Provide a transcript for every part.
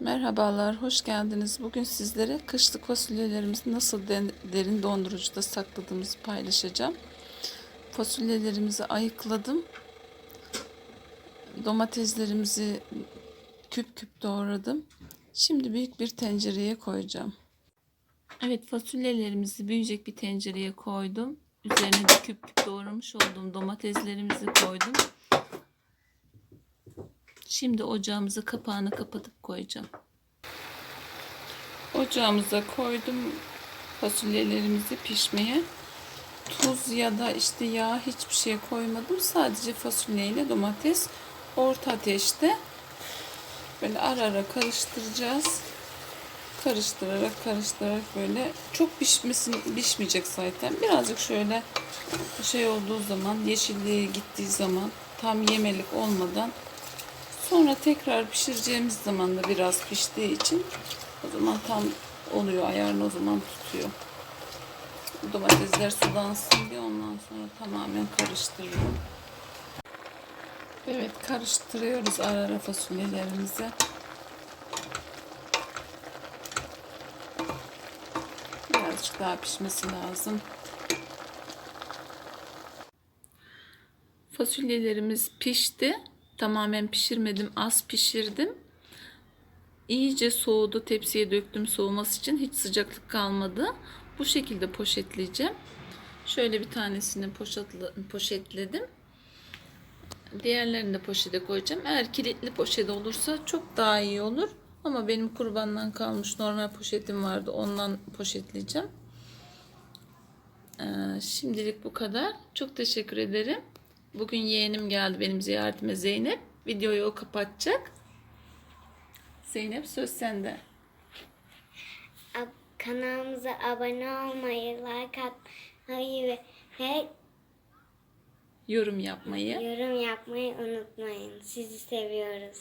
Merhabalar, hoş geldiniz. Bugün sizlere kışlık fasulyelerimizi nasıl derin dondurucuda sakladığımızı paylaşacağım. Fasulyelerimizi ayıkladım. Domateslerimizi küp küp doğradım. Şimdi büyük bir tencereye koyacağım. Evet, fasulyelerimizi büyüyecek bir tencereye koydum. Üzerine de küp küp doğramış olduğum domateslerimizi koydum. Şimdi ocağımızı kapağını kapatıp koyacağım. Ocağımıza koydum fasulyelerimizi pişmeye. Tuz ya da işte yağ hiçbir şey koymadım. Sadece fasulye ile domates orta ateşte böyle ara ara karıştıracağız. Karıştırarak karıştırarak böyle çok pişmesin pişmeyecek zaten. Birazcık şöyle şey olduğu zaman yeşilliğe gittiği zaman tam yemelik olmadan Sonra tekrar pişireceğimiz zaman da biraz piştiği için o zaman tam oluyor ayarını o zaman tutuyor. Domatesler sulansın diye ondan sonra tamamen karıştırıyorum. Evet karıştırıyoruz ara ara fasulyelerimizi. Birazcık daha pişmesi lazım. Fasulyelerimiz pişti. Tamamen pişirmedim, az pişirdim. İyice soğudu, tepsiye döktüm soğuması için hiç sıcaklık kalmadı. Bu şekilde poşetleyeceğim. Şöyle bir tanesini poşetle, poşetledim. Diğerlerini de poşete koyacağım. Eğer kilitli poşet olursa çok daha iyi olur. Ama benim kurbandan kalmış normal poşetim vardı. Ondan poşetleyeceğim. Ee, şimdilik bu kadar. Çok teşekkür ederim. Bugün yeğenim geldi benim ziyaretime Zeynep. Videoyu o kapatacak. Zeynep söz sende. Kanalımıza abone olmayı, like atmayı ve Yorum yapmayı. yorum yapmayı unutmayın. Sizi seviyoruz.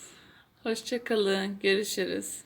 Hoşçakalın. Görüşürüz.